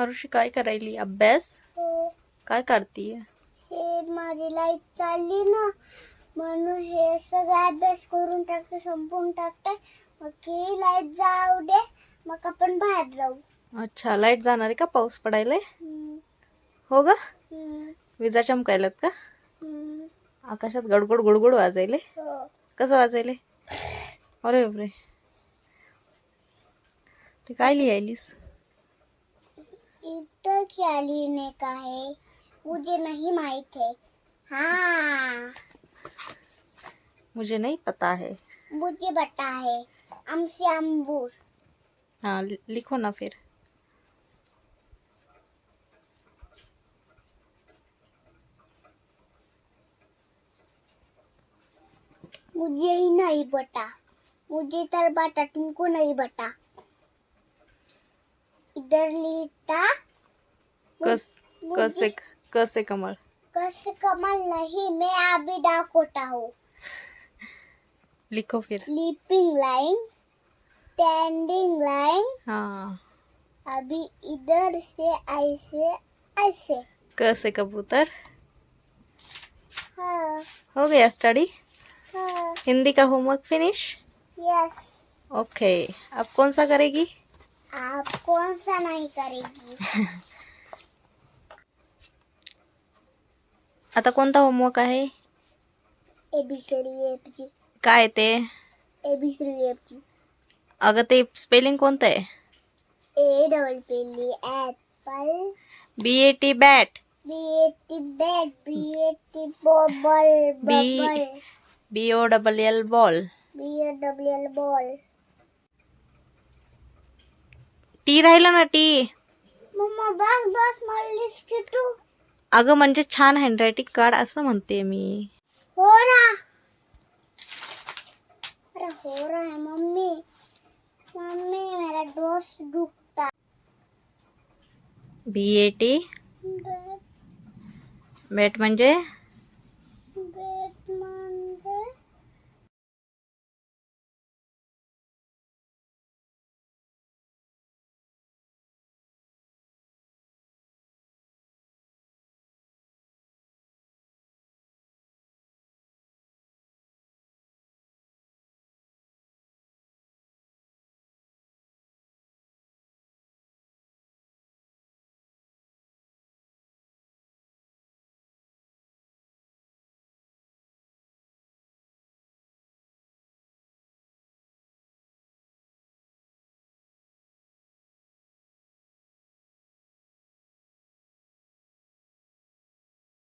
हरुषी काय करायली? अभ्यास? हो. काय करतीये हे माझी लाइट चालली ना. म्हणून हे सगळं अभ्यास करून टाकते संपवून टाकते. मग की लाइट जाऊ दे. मग आपण बाहेर जाऊ. अच्छा लाइट जाणार आहे का पाऊस पडायलाय हम्म, हो ग? विजा चमकायलात का. आकाशात गडगड गुडगुड वाजायले. हो. कसं वाजायले? अरे बापरे. ते काय लिहायलीस? इतर क्या लिखने का है। मुझे नहीं माहित है। हाँ। मुझे नहीं पता है। मुझे बता है। अमसे अंबूर हाँ लिखो ना फिर। मुझे ही नहीं बता मुझे तर बता तुमको नहीं बता लिखता कस कसे कसे कमळ कस कमल नहीं मैं अभी डाकोटा हूँ। लिखो फिर। स्लीपिंग लाइन स्टैंडिंग लाइन हाँ। अभी इधर से ऐसे ऐसे। कसे कबूतर? हाँ। हो गया स्टडी हाँ। हिंदी का होमवर्क फिनिश यस ओके अब कौन सा करेगी? आप कौन सा नहीं करेगी? आता कोणता होमवर्क आहे A B C D F G काय ते? A B C D F G अगं ते स्पेलिंग कोणतं आहे A double apple. B A T bat. B A T bat B A T bobble B- bubble B O double L ball. B A W L ball. T राहिलं ना T मम्मा बस बस मल्लीस की तू? अगं म्हणजे छान हँडरायटिंग काढ असं म्हणते मी. हो रहा अरे हो रहा है मम्मी. मम्मी मेरा डोस दुखता. B A T. बॅट म्हणजे?